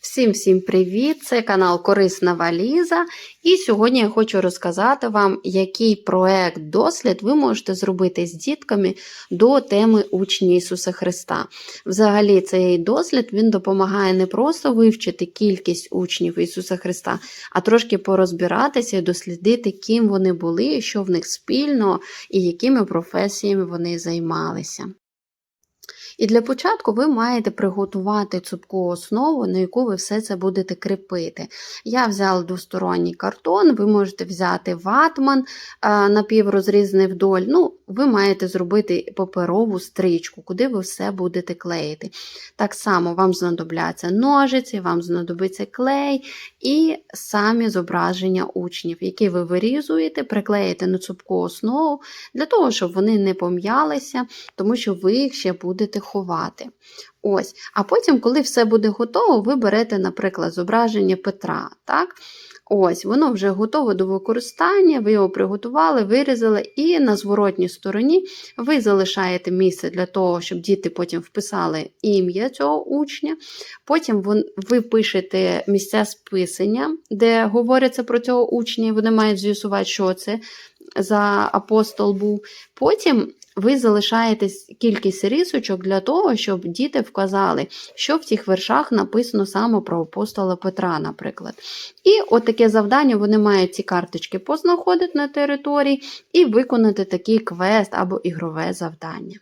Всім всім привіт! Це канал Корисна Валіза. І сьогодні я хочу розказати вам, який проект дослід ви можете зробити з дітками до теми учні Ісуса Христа. Взагалі, цей дослід він допомагає не просто вивчити кількість учнів Ісуса Христа, а трошки порозбиратися і дослідити, ким вони були, що в них спільно і якими професіями вони займалися. І для початку ви маєте приготувати цупку основу, на яку ви все це будете кріпити. Я взяла двосторонній картон, ви можете взяти ватман напіврозрізаний вдоль. Ну, ви маєте зробити паперову стрічку, куди ви все будете клеїти. Так само вам знадобляться ножиці, вам знадобиться клей і самі зображення учнів, які ви вирізуєте, приклеїте на цупку основу для того, щоб вони не пом'ялися, тому що ви їх ще будете ховати. Ось. А потім, коли все буде готово, ви берете, наприклад, зображення Петра. так? Ось, воно вже готове до використання, ви його приготували, вирізали, і на зворотній стороні ви залишаєте місце для того, щоб діти потім вписали ім'я цього учня. Потім ви пишете місця списання, де говориться про цього учня, і вони мають з'ясувати, що це за апостол був. Потім ви залишаєте кількість рисочок для того, щоб діти вказали, що в цих вершах написано саме про апостола Петра, наприклад. І от таке завдання вони мають ці карточки познаходити на території і виконати такий квест або ігрове завдання.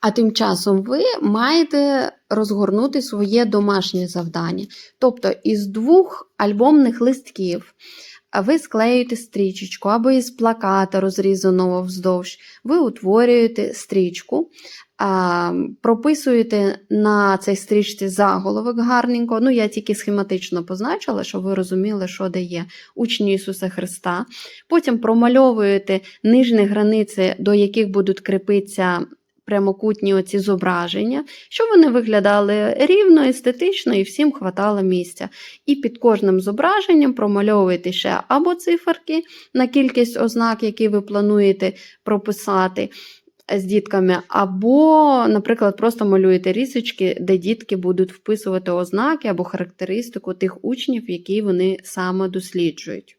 А тим часом ви маєте розгорнути своє домашнє завдання. Тобто із двох альбомних листків ви склеюєте стрічечку або із плаката розрізаного вздовж, ви утворюєте стрічку, прописуєте на цій стрічці заголовок гарненько. Ну, я тільки схематично позначила, щоб ви розуміли, що де є учні Ісуса Христа. Потім промальовуєте нижні границі, до яких будуть кріпитися прямокутні оці зображення, щоб вони виглядали рівно, естетично і всім хватало місця. І під кожним зображенням промальовуєте ще або циферки на кількість ознак, які ви плануєте прописати. З дітками, або, наприклад, просто малюєте рісочки, де дітки будуть вписувати ознаки або характеристику тих учнів, які вони саме досліджують.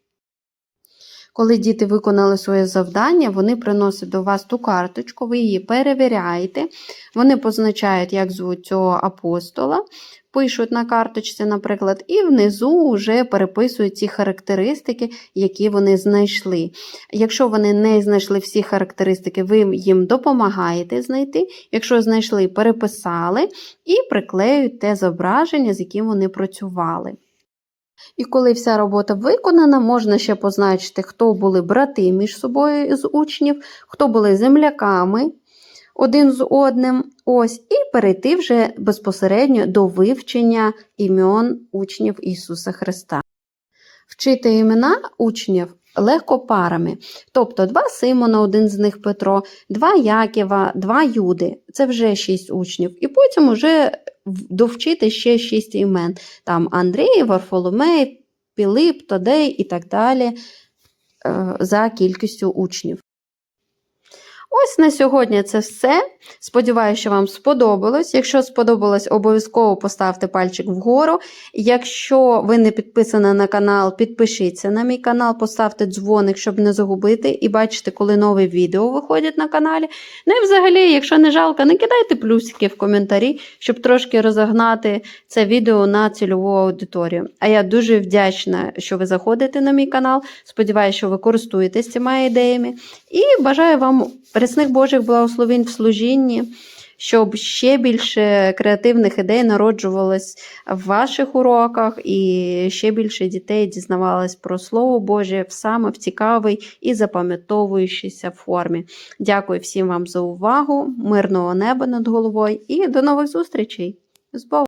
Коли діти виконали своє завдання, вони приносять до вас ту карточку, ви її перевіряєте, вони позначають, як звуть цього апостола, пишуть на карточці, наприклад, і внизу вже переписують ці характеристики, які вони знайшли. Якщо вони не знайшли всі характеристики, ви їм допомагаєте знайти. Якщо знайшли, переписали і приклеюють те зображення, з яким вони працювали. І коли вся робота виконана, можна ще позначити, хто були брати між собою з учнів, хто були земляками один з одним. Ось, І перейти вже безпосередньо до вивчення імен учнів Ісуса Христа. Вчити імена учнів легко парами. Тобто два Симона, один з них Петро, два Яківа, два Юди це вже шість учнів. І потім вже довчити ще шість імен. Там Андрій, Варфоломей, Пілип, Тодей і так далі е, за кількістю учнів. Ось на сьогодні це все. Сподіваюся, що вам сподобалось. Якщо сподобалось, обов'язково поставте пальчик вгору. Якщо ви не підписані на канал, підпишіться на мій канал, поставте дзвоник, щоб не загубити, і бачите, коли нові відео виходять на каналі. Ну і взагалі, якщо не жалко, не кидайте плюсики в коментарі, щоб трошки розогнати це відео на цільову аудиторію. А я дуже вдячна, що ви заходите на мій канал. Сподіваюся, що ви користуєтесь цими ідеями. І бажаю вам Пресних Божих благословень в служінні, щоб ще більше креативних ідей народжувалось в ваших уроках, і ще більше дітей дізнавалось про Слово Боже саме в цікавій і запам'ятовуючійся формі. Дякую всім вам за увагу, мирного неба над головою і до нових зустрічей! З Богом!